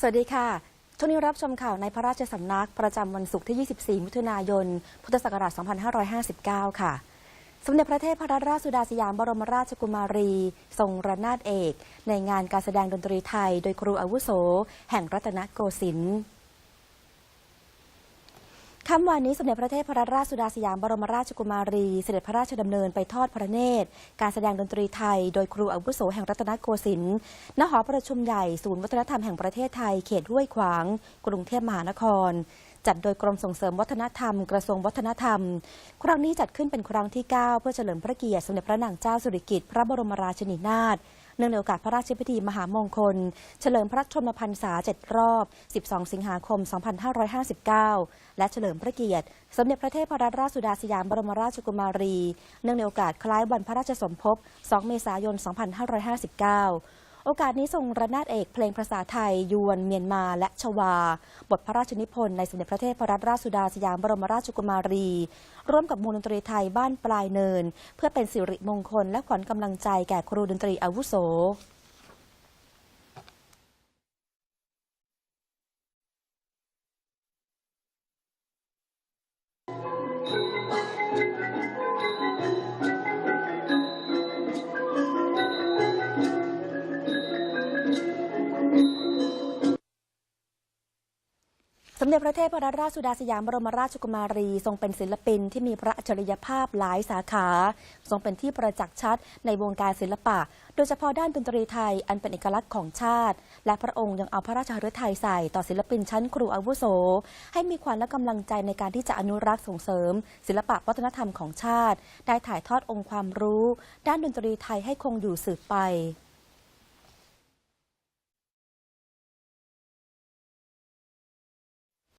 สวัสดีค่ะ ช่วงนี้รับชมข่าวในพระราชสำนักประจำวันศุกร์ที่ 24 มิถุนายน พุทธศักราช 2559 ค่ะ สมเด็จพระเทพรัตนราชสุดาสยามบรมราชกุมารี ทรงระนาดเอก ในงานการแสดงดนตรีไทย โดยครูอาวุโส แห่งรัตนโกสินทร์ ค่ำวันนี้สมเด็จพระเทพรัตนราชสุดาสยามบรมราชกุมารี เสด็จพระราชดำเนินไปทอดพระเนตร การแสดงดนตรีไทย โดยครูอาวุโสแห่งรัตนโกสินทร์ณหอประชุมใหญ่ศูนย์วัฒนธรรมแห่งประเทศไทยเขตห้วยขวาง กรุงเทพมหานคร จัดโดยกรมส่งเสริมวัฒนธรรม กระทรวงวัฒนธรรม ครั้งนี้จัดขึ้นเป็นครั้งที่ 9 เพื่อเฉลิมพระเกียรติสมเด็จพระนางเจ้าสิริกิติ์พระบรมราชินีนาถ เนื่องในโอกาสพระราชพิธีมหามงคล เฉลิมพระชนมพรรษา 7 รอบ 12 สิงหาคม 2559 และเฉลิมพระเกียรติ สมเด็จพระเทพรัตนราชสุดาสยามบรมราชกุมารี เนื่องในโอกาสคล้ายวันพระราชสมภพ 2 เมษายน 2559 โอกาสนี้ทรงระนาดเอกเพลงภาษาไทย ยวนเมียนมาและชวา บทพระราชนิพนธ์ในสมเด็จพระเทพรัตนราชสุดาสยามบรมราชกุมารี ร่วมกับมูลดนตรีไทยบ้านปลายเนิน เพื่อเป็นสิริมงคลและขวัญกำลังใจแก่ครูดนตรีอาวุโส สมเด็จพระเทพรัตนราชสุดาสยามบรมราชกุมารี ทรงเป็นศิลปินที่มีพระอัจฉริยภาพหลายสาขา ทรงเป็นที่ประจักษ์ชัดในวงการศิลปะ โดยเฉพาะด้านดนตรีไทยอันเป็นเอกลักษณ์ของชาติ และพระองค์ยังเอาพระราชหฤทัยใส่ต่อศิลปินชั้นครูอาวุโส ให้มีขวัญและกำลังใจในการที่จะอนุรักษ์ส่งเสริม ศิลปะวัฒนธรรมของชาติ ได้ถ่ายทอดองค์ความรู้ ด้านดนตรีไทยให้คงอยู่สืบไป